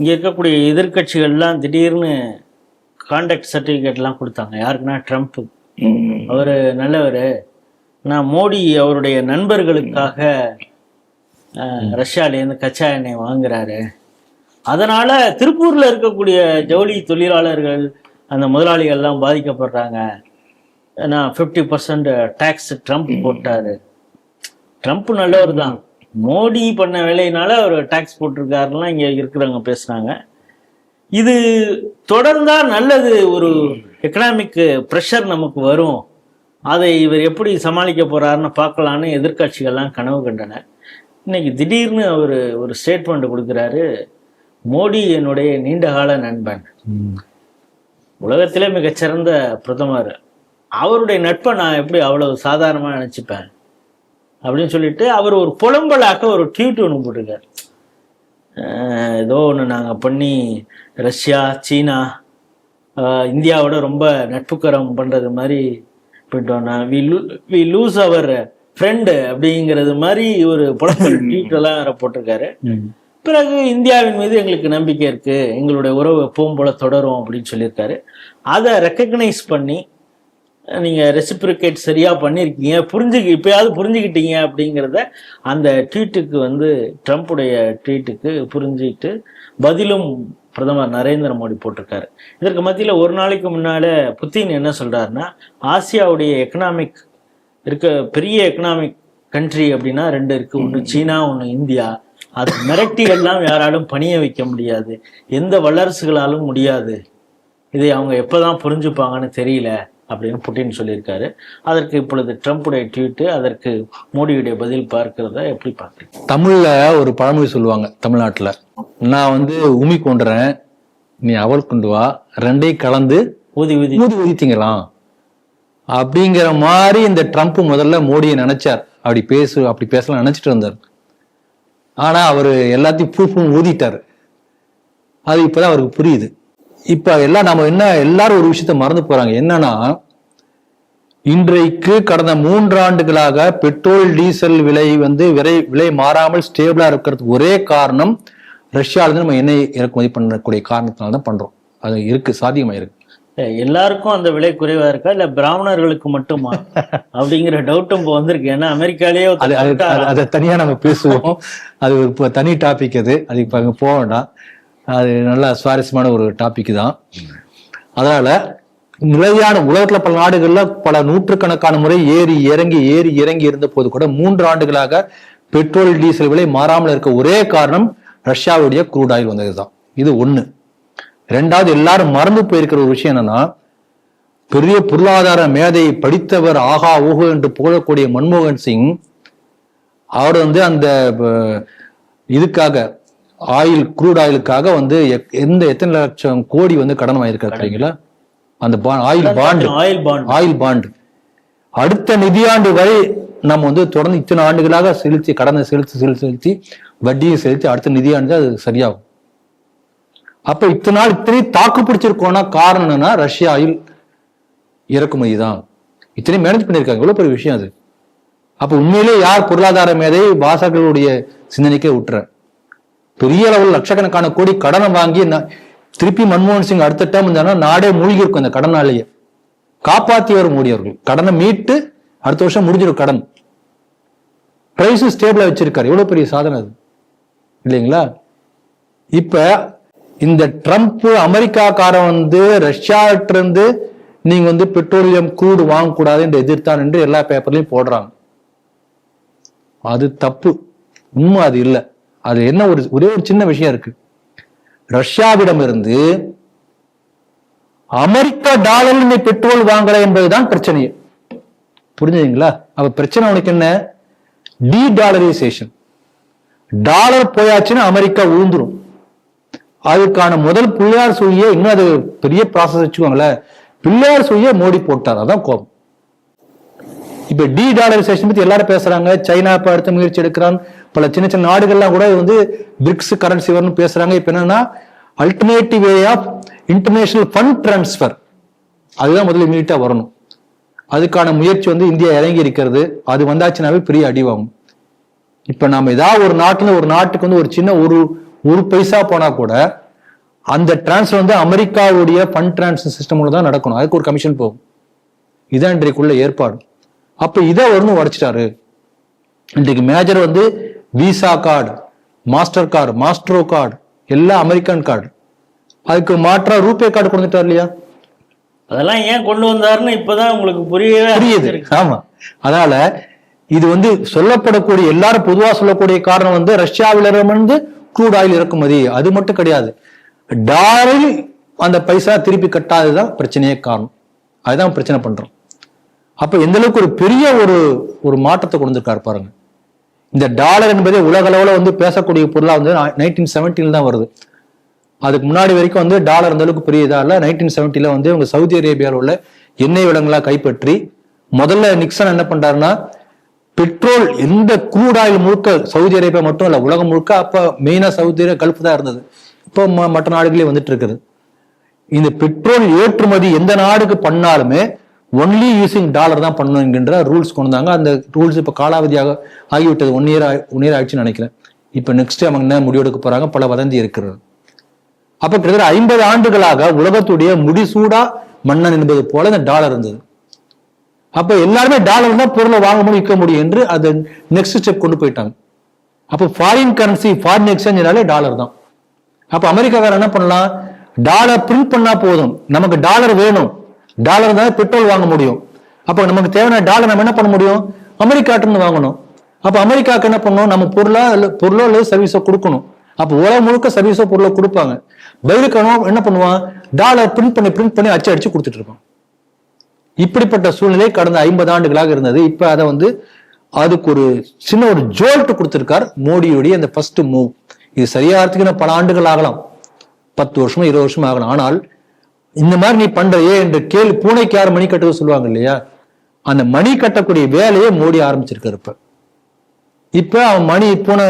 இங்கே இருக்கக்கூடிய எதிர்க்கட்சிகள்லாம் திடீர்னு கான்டாக்ட் சர்டிஃபிகேட்லாம் கொடுத்தாங்க. யாருக்குன்னா ட்ரம்ப் ம். அவர் நல்லவர். நான் மோடி அவருடைய நண்பர்களுக்காக ரஷ்யாலேருந்து கச்சா எண்ணெய் வாங்குறாரு. அதனால திருப்பூர்ல இருக்கக்கூடிய ஜவுளி தொழிலாளர்கள் அந்த முதலாளிகள்லாம் பாதிக்கப்படுறாங்க. நான் ஃபிஃப்டி பர்சன்ட் டேக்ஸ் ட்ரம்ப் போட்டாரு. ட்ரம்ப் நல்லவர் தான். மோடி பண்ண வேலையினால அவர் டேக்ஸ் போட்டிருக்காருலாம் இங்க இருக்கிறவங்க பேசுறாங்க. இது தொடர்ந்தா நல்லது ஒரு எக்கனாமிக் ப்ரெஷர் நமக்கு வரும். அதை இவர் எப்படி சமாளிக்க போறாருன்னு பார்க்கலான்னு எதிர்க்கட்சிகள்லாம் கனவு கண்டன. இன்னைக்கு திடீர்னு அவர் ஒரு ஸ்டேட்மெண்ட் கொடுக்குறாரு மோடி என்னுடைய நீண்டகால நண்பன். உலகத்திலே மிகச்சிறந்த பிரதமர். அவருடைய நட்பை நான் எப்படி அவ்வளவு சாதாரணமாக நினச்சிப்பேன்? அப்படின்னு சொல்லிட்டு அவர் ஒரு புலம்பலாக்க ஒரு ட்வீட் ஒன்று போட்டிருக்கார். ஏதோ ஒன்று நாங்கள் பண்ணி ரஷ்யா சீனா இந்தியாவோட ரொம்ப நட்புக்கரம் பண்ணுறது மாதிரி போயிட்டோம்னா வி லூ வி லூஸ் அவர் ஃப்ரெண்டு அப்படிங்கிறது மாதிரி ஒரு புலம்பல் ட்வீட் எல்லாம் வேற போட்டிருக்காரு. பிறகு இந்தியாவின் மீது எங்களுக்கு நம்பிக்கை இருக்கு. எங்களுடைய உறவு எப்பவும் போல தொடரும் அப்படின்னு சொல்லியிருக்காரு. அதை ரெக்கக்னைஸ் பண்ணி நீங்க ரெசிப்ரிகேட் சரியா பண்ணியிருக்கீங்க புரிஞ்சுக்க இப்பயாவது புரிஞ்சுக்கிட்டீங்க அப்படிங்கிறத அந்த ட்வீட்டுக்கு வந்து ட்ரம்ப்புடைய ட்வீட்டுக்கு புரிஞ்சுக்கிட்டு பதிலும் பிரதமர் நரேந்திர மோடி போட்டிருக்காரு. இதற்கு மத்தியில ஒரு நாளைக்கு முன்னால புத்தின் என்ன சொல்றாருன்னா ஆசியாவுடைய எக்கனாமிக் இருக்க பெரிய எக்கனாமிக் கண்ட்ரி அப்படின்னா ரெண்டு இருக்கு. ஒன்று சீனா ஒன்று இந்தியா. அது மிரட்டி எல்லாம் யாராலும் பணிய வைக்க முடியாது. எந்த வல்லரசுகளாலும் முடியாது. இதை அவங்க எப்பதான் புரிஞ்சுப்பாங்கன்னு தெரியல. அப்படின்னு புட்டின் சொல்லியிருக்காரு. அதற்கு இப்பொழுது ட்ரம்ப்புடைய ட்வீட்டு அதற்கு மோடியுடைய பதில் பார்க்கிறத எப்படி பார்க்குறீங்க? தமிழ்ல ஒரு பழமொழி சொல்லுவாங்க தமிழ்நாட்டுல. நான் வந்து உமி கொண்டுறேன் நீ அவள் கொண்டு வா ரெண்டையும் கலந்து ஊதி ஊதி. ஊதி ஊதி திங்கலாம் அப்படிங்கிற மாதிரி இந்த ட்ரம்ப் முதல்ல மோடியை நினைச்சார். அப்படி பேசு அப்படி பேசலாம் நினைச்சிட்டு இருந்தார். ஆனா அவர் எல்லாத்தையும் பூ பூ ஊதிட்டாரு. அது இப்பதான் அவருக்கு புரியுது. இப்ப எல்லாம் நம்ம என்ன எல்லாரும் ஒரு விஷயத்த மறந்து போறாங்க. என்னன்னா இன்றைக்கு கடந்த மூன்றாண்டுகளாக பெட்ரோல் டீசல் விலை வந்து விலை விலை மாறாமல் ஸ்டேபிளா இருக்கிறதுக்கு ஒரே காரணம் ரஷ்யாவிலிருந்து நம்ம எண்ணெய் இறக்குமதி பண்ணக்கூடிய காரணத்தினால தான் பண்றோம். அது இருக்கு சாத்தியமா இருக்கு. எல்லாருக்கும் அந்த விலை குறைவா இருக்கா? இல்ல பிராமணர்களுக்கு மட்டுமா? அப்படிங்கிற டவுட்டும் இப்போ வந்திருக்கு. ஏன்னா அமெரிக்காலேயே அது தனியா நம்ம பேசுவோம். அது ஒரு தனி டாபிக் அது. அது இப்ப அங்க போக வேண்டாம். அது நல்ல சுவாரஸ்யமான ஒரு டாபிக் தான். அதனால நிலையான உலகத்துல பல நாடுகள்ல பல நூற்றுக்கணக்கான முறை ஏறி இறங்கி ஏறி இறங்கி இருந்த போது கூட மூன்று ஆண்டுகளாக பெட்ரோல் டீசல் விலை மாறாமல் இருக்க ஒரே காரணம் ரஷ்யாவுடைய குரூட் ஆயில் வந்ததுதான் இது ஒண்ணு. ரெண்டாவது எல்லாரும் மறந்து போயிருக்கிற ஒரு விஷயம் என்னன்னா பெரிய பொருளாதார மேதை படித்தவர் ஆகா ஓஹோ என்று புகழக்கூடிய மன்மோகன் சிங் அவர் வந்து அந்த இதுக்காக ஆயில் குரூட் ஆயிலுக்காக வந்து எந்த எத்தனை லட்சம் கோடி வந்து கடன் வாங்கியிருக்காரு தெரியுங்களா? அந்த oil bond oil bond oil bond அடுத்த நிதியாண்டு வரை நம்ம வந்து தொடர்ந்து இத்தனை ஆண்டுகளாக செலுத்தி கடனை செலுத்தி செலுத்தி செலுத்தி வட்டியை செலுத்தி அடுத்த நிதியாண்டு தான் அது சரியாகும். அப்ப இத்தனை நாள் இத்தனை தாக்கு பிடிச்சிருக்கோம்னா காரணம் என்னன்னா ரஷ்யா ஆயில் இறக்குமதி தான். இத்தனை மேனேஜ் பண்ணியிருக்காங்க. எவ்வளவு பெரிய விஷயம் அது. அப்ப உண்மையிலே யார் பொருளாதார மேதை? வாசகர்களுடைய சிந்தனைக்கே விட்டுற பெரிய அளவில் லட்சக்கணக்கான கோடி கடனை வாங்கி திருப்பி மன்மோகன் சிங் அடுத்த டைம் இருந்தாங்கன்னா நாடே மூழ்கி இருக்கும் இந்த கடனாலேயே. காப்பாத்தியவர் மோடி அவர்கள் கடனை மீட்டு அடுத்த வருஷம் முடிஞ்சிடும் கடன். பிரைஸும் ஸ்டேபிளா வச்சிருக்காரு. எவ்வளவு பெரிய சாதனை அது. இல்லைங்களா? இப்ப இந்த ட்ரம்ப் அமெரிக்காக்காரன் வந்து ரஷ்யாட்ட இருந்து நீங்க வந்து பெட்ரோலியம் கூடு வாங்கக்கூடாது என்று எதிர்த்தான் என்று எல்லா பேப்பர்லயும் போடுறாங்க. அது தப்பு. உண்மை அது இல்லை. அது என்ன ஒரு ஒரே ஒரு சின்ன விஷயம் இருக்கு. ரஷ்யாவிடமிருந்து அமெரிக்க டாலர் நீ பெட்ரோல் வாங்கல என்பதுதான் பிரச்சனையே. புரிஞ்சுதுங்களா? அப்ப பிரச்சனை உனக்கு என்ன? டி டாலரைசேஷன் டாலர் போயாச்சுன்னா அமெரிக்கா விழுந்துரும் அதுக்கான முதல் பிள்ளையார் சுழியை இன்னும் அது பெரிய ப்ராசஸ் வச்சுக்கோங்களேன். பிள்ளையார் சுழியை மோடி போட்டார். அதான் கோபம். இப்ப டி டாலரைசேஷன் பத்தி எல்லாரும் பேசுறாங்க. சைனா இப்ப அடுத்த முயற்சி எடுக்கிறான். பல சின்ன சின்ன நாடுகள்லாம் கூட வந்து பிரிக்ஸ் கரன்சி வரும்னு பேசுறாங்க. இப்ப என்னன்னா alternative way of international fund transfer அதுதான் முதல்ல இமீடியட்டா வரணும். அதுக்கான முயற்சி வந்து இந்தியா இறங்கி இருக்கிறது. அது வந்தாச்சுனாவே பெரிய அடிவாகும் இப்ப நாம ஏதாவது ஒரு நாட்டுல ஒரு நாட்டுக்கு வந்து ஒரு சின்ன ஒரு ஒரு பைசா போனா கூட அந்த டிரான்ஸ்ஃபர் வந்து அமெரிக்காவுடைய ஃபண்ட் டிரான்ஸ்ஃபர் சிஸ்டம் தான் நடக்கணும். அதுக்கு ஒரு கமிஷன் போகும். இதான் இன்றைக்குள்ள ஏற்பாடு. அப்ப இதை ஒன்று உடைச்சிட்டாரு. இன்றைக்கு மேஜர் வந்து Visa card master card Maestro card எல்லாம் அமெரிக்கன் கார்டு அதுக்கு மாற்றா ரூபே கார்டு கொடுத்துட்டார் இல்லையா? அதெல்லாம் ஏன் கொண்டு வந்தாருன்னு இப்பதான் உங்களுக்கு புரியவே புரியுது. ஆமா. அதனால இது வந்து சொல்லப்படக்கூடிய எல்லாரும் பொதுவா சொல்லக்கூடிய காரணம் வந்து ரஷ்யாவிலிருந்து க்ரூட் ஆயில் இறக்குமதி. அது மட்டும் கிடையாது. டாலரில் அந்த பைசா திருப்பி கட்டாததுதான் பிரச்சனையே காரணம். அதுதான் பிரச்சனை பண்றோம். அப்ப எந்த அளவுக்கு ஒரு பெரிய ஒரு ஒரு மாற்றத்தை கொண்டு வந்திருக்காரு பாருங்க. இந்த டாலர் என்பதே உலக அளவுல வந்து பேசக்கூடிய பொருளா வந்து நைன்டீன் செவன்டீன் தான் வருது. அதுக்கு முன்னாடி வரைக்கும் வந்து டாலர் அந்த அளவுக்கு பெரிய இதாக இல்லை. நைன்டீன் செவன்ட்டில வந்து இவங்க சவுதி அரேபியாவில் உள்ள எண்ணெய் வளங்களாக கைப்பற்றி முதல்ல நிக்சன் என்ன பண்றாருன்னா பெட்ரோல் எந்த குரூடாயில் முழுக்க சவுதி அரேபியா மட்டும் இல்லை உலகம் முழுக்க அப்போ மெயினாக சவுதி அரேபியா கல்ஃப் தான் இருந்தது. இப்போ ம- மற்ற நாடுகளே வந்துட்டு இருக்குது. இந்த பெட்ரோல் ஏற்றுமதி எந்த நாடுக்கு பண்ணாலுமே ஒன்லி யூசிங் டாலர் தான் பண்ணணும் என்கின்ற ரூல்ஸ் கொண்டு வந்தாங்க. அந்த ரூல்ஸ் இப்போ காலாவதியாக ஆகிவிட்டது. ஒன் இயர் ஒன் இயர் ஆயிடுச்சுன்னு நினைக்கிறேன். இப்போ நெக்ஸ்ட் அவங்க என்ன முடிவெடுக்க போறாங்க? பல வதந்தி இருக்கிறது. அப்ப கிட்டத்தட்ட ஐம்பது ஆண்டுகளாக உலகத்துடைய முடிசூடா மன்னன் என்பது போல இந்த டாலர் இருந்தது. அப்ப எல்லாருமே டாலர் தான் பொருளை வாங்க முடியும் விற்க முடியும் என்று அது நெக்ஸ்ட் ஸ்டெப் கொண்டு போயிட்டாங்க. அப்போ ஃபாரின் கரன்சி ஃபாரின் எக்ஸ்சேஞ்சினாலே டாலர் தான். அப்ப அமெரிக்காக்காரர் என்ன பண்ணலாம்? டாலர் பிரிண்ட் பண்ணா போதும். நமக்கு டாலர் வேணும். டாலர் தான் பெட்ரோல் வாங்க முடியும். அப்போ நமக்கு தேவையான டாலர் நம்ம என்ன பண்ண முடியும்? அமெரிக்காட்டிருந்து வாங்கணும். அப்போ அமெரிக்காவுக்கு என்ன பண்ணணும்? நம்ம பொருளா பொருளோ அல்லது சர்வீஸோ கொடுக்கணும். அப்போ உலகம் முழுக்க சர்வீஸோ பொருளோ கொடுப்பாங்க. பதிலுக்கு என்ன பண்ணுவான்? டாலர் பிரிண்ட் பண்ணி பிரிண்ட் பண்ணி அச்சு அடிச்சு கொடுத்துட்டு இருப்பான். இப்படிப்பட்ட சூழ்நிலை கடந்த ஐம்பது ஆண்டுகளாக இருந்தது. இப்போ அதை வந்து அதுக்கு ஒரு சின்ன ஒரு ஜோல்ட் கொடுத்திருக்கார் மோடியுடைய அந்த ஃபர்ஸ்ட் மூவ் இது சரியாகிறதுக்கு இன்னும் பல ஆண்டுகள் ஆகலாம். பத்து வருஷமும் இருபது வருஷம் ஆகலாம். ஆனால் இந்த மாதிரி நீ பண்றையே என்று கேள்வி பூனைக்கு யார் மணி கட்டுறது சொல்லுவாங்க இல்லையா? அந்த மணி கட்டக்கூடிய வேலையை மோடி ஆரம்பிச்சிருக்காரு இப்ப. இப்ப அவன் மணி பூனை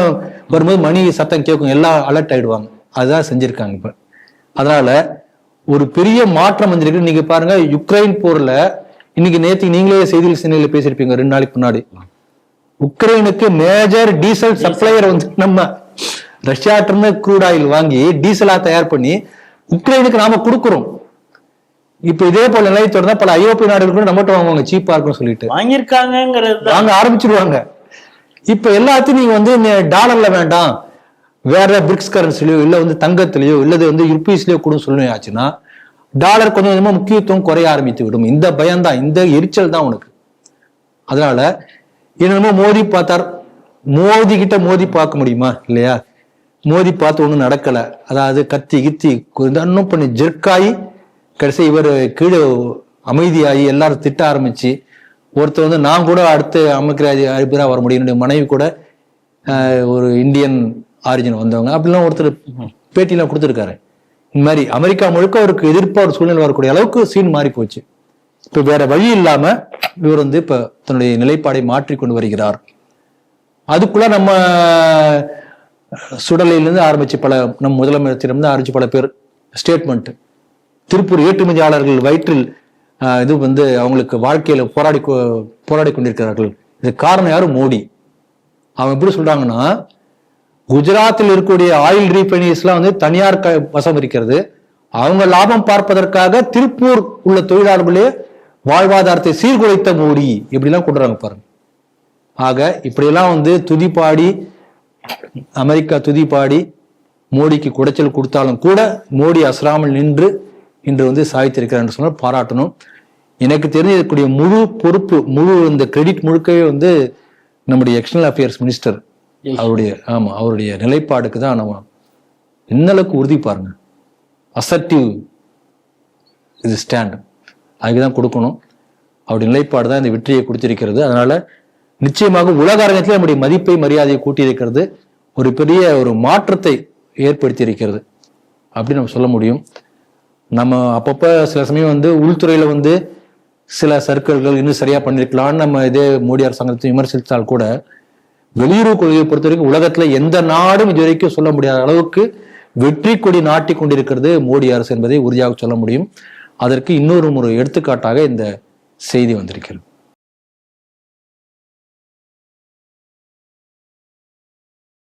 வரும்போது மணி சத்தம் கேட்கும் எல்லாம் அலர்ட் ஆயிடுவாங்க. அதுதான் செஞ்சிருக்காங்க இப்ப. அதனால ஒரு பெரிய மாற்றம் வந்திருக்கு. நீங்க பாருங்க யுக்ரைன் போர்ல இன்னைக்கு நேத்து நீங்களே செய்திகள் சின்னையில பேசியிருப்பீங்க ரெண்டு நாளைக்கு முன்னாடி. உக்ரைனுக்கு மேஜர் டீசல் சப்ளையர் வந்து நம்ம ரஷ்யாட்டிருந்து க்ரூட் ஆயில் வாங்கி டீசலா தயார் பண்ணி உக்ரைனுக்கு நாம கொடுக்குறோம். இப்ப இதே போல நிலை தொடர்ந்தா பல ஐரோப்பிய நாடுகளுக்கு நம்மகிட்ட வாங்குவாங்க சீப்பா இருக்குன்னு சொல்லிட்டு. வாங்கியிருக்காங்கங்கிறது தான். வாங்க ஆரம்பிச்சிருவாங்க. இப்ப எல்லாத்தையும் நீங்க வந்து டாலர்ல வேண்டாம். வேற பிரிக்ஸ் கரன்சிலயோ இல்ல வந்து தங்கத்திலயோ இல்லது வந்து ருப்பீஸ்லயோ கூட சொல்லணும் ஆச்சுன்னா டாலர் கொஞ்சம் கொஞ்சமா முக்கியத்துவம் குறைய ஆரம்பித்து விடும். இந்த பயம்தான் இந்த எரிச்சல் தான் உனக்கு. அதனால என்னமோ மோதி பார்த்தார். மோதி கிட்ட மோதி பார்க்க முடியுமா? இல்லையா? மோதி பார்த்து ஒண்ணும் நடக்கல. அதாவது கத்தி கித்தி இன்னும் பண்ணி ஜெர்க்காயி கடைசி இவர் கீழே அமைதியாகி எல்லாரும் திட்ட ஆரம்பிச்சு ஒருத்தர் வந்து நான் கூட அடுத்து அமைக்கராஜ் அதிபரா வர முடியும். என்னுடைய மனைவி கூட ஒரு இந்தியன் ஆரிஜின் வந்தவங்க. அப்படிலாம் ஒருத்தர் பேட்டிலாம் கொடுத்துருக்காரு. இந்த மாதிரி அமெரிக்கா முழுக்க அவருக்கு எதிர்ப்பா ஒரு சூழ்நிலை வரக்கூடிய அளவுக்கு சீன் மாறி போச்சு. இப்போ வேற வழி இல்லாம இவர் வந்து இப்போ தன்னுடைய நிலைப்பாடை மாற்றி கொண்டு வருகிறார். அதுக்குள்ள நம்ம சுடலையிலிருந்து ஆரம்பிச்சு பல நம் முதலமைச்சரிலிருந்து ஆரம்பிச்சு பல பேர் ஸ்டேட்மெண்ட் திருப்பூர் ஏற்றுமதியாளர்கள் வயிற்றில் இது வந்து அவங்களுக்கு வாழ்க்கையில போராடி கொ- போராடி கொண்டிருக்கிறார்கள். இது காரணம் யாரும் மோடி. அவன் எப்படி சொல்றாங்கன்னா குஜராத்தில் இருக்கக்கூடிய ஆயில் ரீஃபைனரிஸ்லாம் வந்து தனியார் க வசம் இருக்கிறது. அவங்க லாபம் பார்ப்பதற்காக திருப்பூர் உள்ள தொழிலாளர்களே வாழ்வாதாரத்தை சீர்குலைத்த மோடி. இப்படிலாம் கொண்டுறாங்க பாருங்க. ஆக இப்படியெல்லாம் வந்து துதிப்பாடி அமெரிக்கா துதிப்பாடி மோடிக்கு குடைச்சல் கொடுத்தாலும் கூட மோடி அசராமல் நின்று இன்று வந்து சாய்த்திருக்கிறார் என்று சொன்னால் பாராட்டணும். எனக்கு தெரிஞ்சக்கூடிய முழு பொறுப்பு முழு இந்த கிரெடிட் முழுக்கவே வந்து நம்முடைய எக்ஸ்டர்னல் அஃபேர்ஸ் மினிஸ்டர் அவருடைய ஆமா அவருடைய நிலைப்பாடுக்கு தான் நம்ம என்ன அளவுக்கு உறுதி பாருங்க. அசர்டிவ் இது ஸ்டாண்ட் அதுக்கு தான் கொடுக்கணும். அவருடைய நிலைப்பாடு தான் இந்த வெற்றியை கொடுத்திருக்கிறது. அதனால நிச்சயமாக உலக அரங்கத்தில் நம்முடைய மதிப்பை மரியாதையை கூட்டியிருக்கிறது. ஒரு பெரிய ஒரு மாற்றத்தை ஏற்படுத்தி இருக்கிறது அப்படின்னு நம்ம சொல்ல முடியும். நம்ம அப்பப்போ சில சமயம் வந்து உள்துறையில் வந்து சில சர்க்கிள்கள் இன்னும் சரியாக பண்ணியிருக்கலாம்னு நம்ம இதே மோடி அரசாங்கத்தை விமர்சித்தால் கூட வெளியுறவு கொள்கையை பொறுத்த வரைக்கும் உலகத்தில் எந்த நாடும் இது வரைக்கும் சொல்ல முடியாத அளவுக்கு வெற்றி கொடி நாட்டி கொண்டிருக்கிறது மோடி அரசு என்பதை உறுதியாக சொல்ல முடியும். அதற்கு இன்னொரு ஒரு எடுத்துக்காட்டாக இந்த செய்தி வந்திருக்கிறது.